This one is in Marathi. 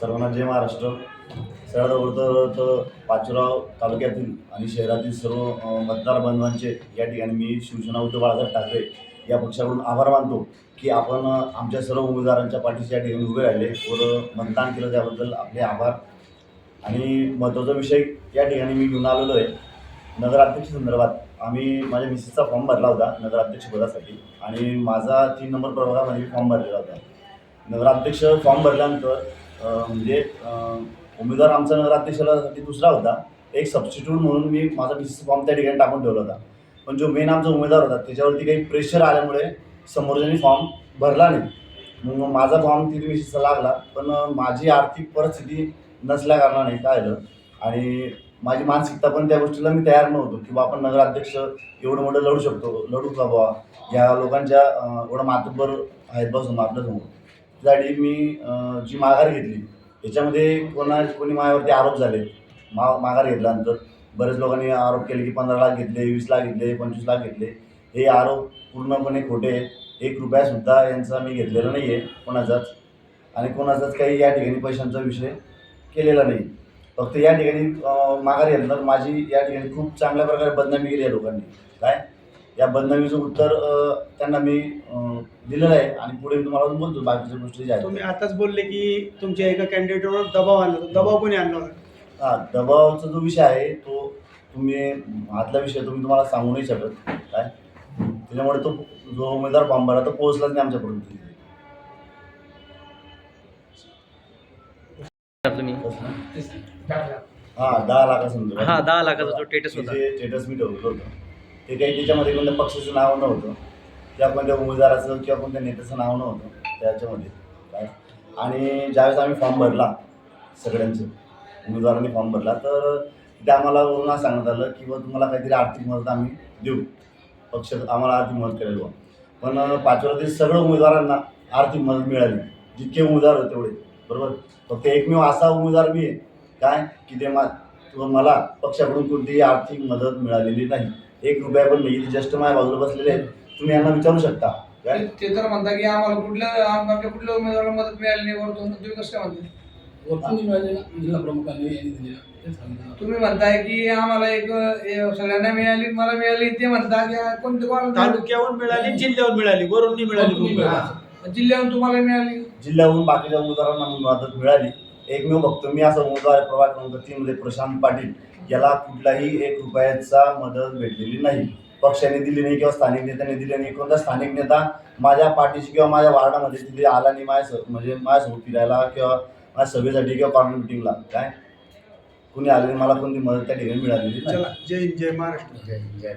सर्वांना जय महाराष्ट्र. सर्वात अगोदर तर पाचोराव तालुक्यातील आणि शहरातील सर्व मतदार बांधवांचे या ठिकाणी मी शिवसेना उद्धव बाळासाहेब ठाकरे या पक्षाकडून आभार मानतो की आपण आमच्या सर्व उमेदवारांच्या पाठीशी या ठिकाणी उभे राहिले व मतदान केलं त्याबद्दल आपले आभार. आणि महत्त्वाचा विषय या ठिकाणी मी घेऊन आलेलो आहे. नगराध्यक्ष संदर्भात आम्ही माझ्या मिसेसचा फॉर्म भरला होता नगराध्यक्षपदासाठी आणि माझा तीन नंबर प्रभागामध्ये फॉर्म भरलेला होता. नगराध्यक्ष फॉर्म भरल्यानंतर म्हणजे उमेदवार आमचा नगराध्यक्षासाठी दुसरा होता. एक सबस्टिट्यूट म्हणून मी माझा बिझनेस फॉर्म त्या ठिकाणी टाकून ठेवला होता. पण जो मेन आमचा उमेदवार होता त्याच्यावरती काही प्रेशर आल्यामुळे समोरच्यानी फॉर्म भरला नाही. मग माझा फॉर्म तिथे मिसेसचा लागला. पण माझी आर्थिक परिस्थिती नसल्या कारणाने काय झालं आणि माझी मानसिकता पण त्या गोष्टीला मी तयार नव्हतो की बा आपण नगराध्यक्ष एवढं मोठं लढू शकतो लढू का बुवा? या लोकांच्या एवढं मातबर आहेत बसून आपल्यासमोर त्यासाठी मी जी माघार घेतली याच्यामध्ये कोणा कोणी माझ्यावरती आरोप झाले. मा माघार घेतल्यानंतर बरेच लोकांनी आरोप केले की पंधरा लाख घेतले वीस लाख घेतले पंचवीस लाख घेतले. हे आरोप पूर्णपणे खोटे आहेत. एक रुपयासुद्धा यांचा मी घेतलेला नाही आहे कोणाचाच. आणि कोणाचाच काही या ठिकाणी पैशांचा विषय केलेला नाही. फक्त या ठिकाणी माघार घेतल्यानंतर माझी या ठिकाणी खूप चांगल्या प्रकारे बदनामी केली आहे लोकांनी. काय? या बदनामीचं उत्तर त्यांना मी दिलेलं आहे आणि पुढे मी तुम्हाला बोलतो बाकीच्या गोष्टी ज्या तुम्ही आहेत आताच बोलले की तुमच्या एका कॅन्डिडेटवर दबाव आणला होता. दबाव कोणी आणला होता? हां दबावाचा जो विषय आहे तो तुम्ही आतला विषय तुम्ही तुम्हाला सांगू नाही शकत. काय? त्याच्यामुळे तो जो उमेदवार फॉर्म भरला तो पोहोचलाच नाही आमच्यापर्यंत तुम्ही. हां दहा लाखासंदर्भात हा दहा लाखाचा जो स्टेटस होता. स्टेटस मी ठेवलं होतं ते काही त्याच्यामध्ये कोणत्या पक्षाचं नाव नव्हतं. किंवा कोणत्या उमेदवाराचं किंवा कोणत्या नेत्याचं नाव नव्हतं. त्याच्यामध्ये. काय? आणि ज्यावेळेस आम्ही फॉर्म भरला सगळ्यांचं उमेदवारांनी फॉर्म भरला तर तिथे आम्हाला वरून सांगण्यात आलं की बा तुम्हाला काहीतरी आर्थिक मदत आम्ही देऊ. पक्ष आम्हाला आर्थिक मदत करेल बुवा. पण पाचव्या दिवस सगळं उमेदवारांना आर्थिक मदत मिळाली. जितके उमेदवार होते तेवढे. बरोबर? फक्त एकमेव असा उमेदवार मी आहे. काय? की ते मा मला पक्षाकडून कोणतीही आर्थिक मदत मिळालेली नाही. एक रुपया पण नाही जस्ट माझ्या बाजूला बसलेले आहेत. तुम्ही यांना विचारू शकता. काय ते तर म्हणता की आम्हाला कुठल्या आम- आमच्या कुठल्या उमेदवाराला मदत मिळाली नाही वरतून तुम्ही कसं काय म्हणता? वरतून जिल्हा प्रमुखांनी यांनी दिलेलं. तेच सांगितलं तुम्ही म्हणताय की आम्हाला एक सगळ्यांना मिळाली मला मिळाली ते म्हणता की कोणते मिळाली? तालुक्याहून मिळाली जिल्ह्यावर मिळाली वरून नाही मिळाली मुंबईला. मिळाली. जिल्ह्याहून तुम्हाला मिळाली? जिल्ह्याहून बाकीच्या उमेदवारांना मदत मिळाली. एकमेव फक्त मी असा उमेदवार प्रभाग क्रमांक तीनमध्ये प्रशांत पाटील. याला कुठलाही एक रुपयाचा मदत भेटलेली नाही. पक्षाने दिली नाही किंवा स्थानिक नेत्याने दिली नाही. कोणता स्थानिक नेता माझ्या पाठीशी किंवा माझ्या वार्डामध्ये तिथे आला नाही माझ्या म्हणजे माझ्यासोबत फिरायला किंवा माझ्या सभेसाठी किंवा कॉर्नर मिटिंगला काय? कुणी आले नाही मला कोणती मदत त्या ठिकाणी मिळालेली नाही. चला जय हिंद जय महाराष्ट्र. जय जय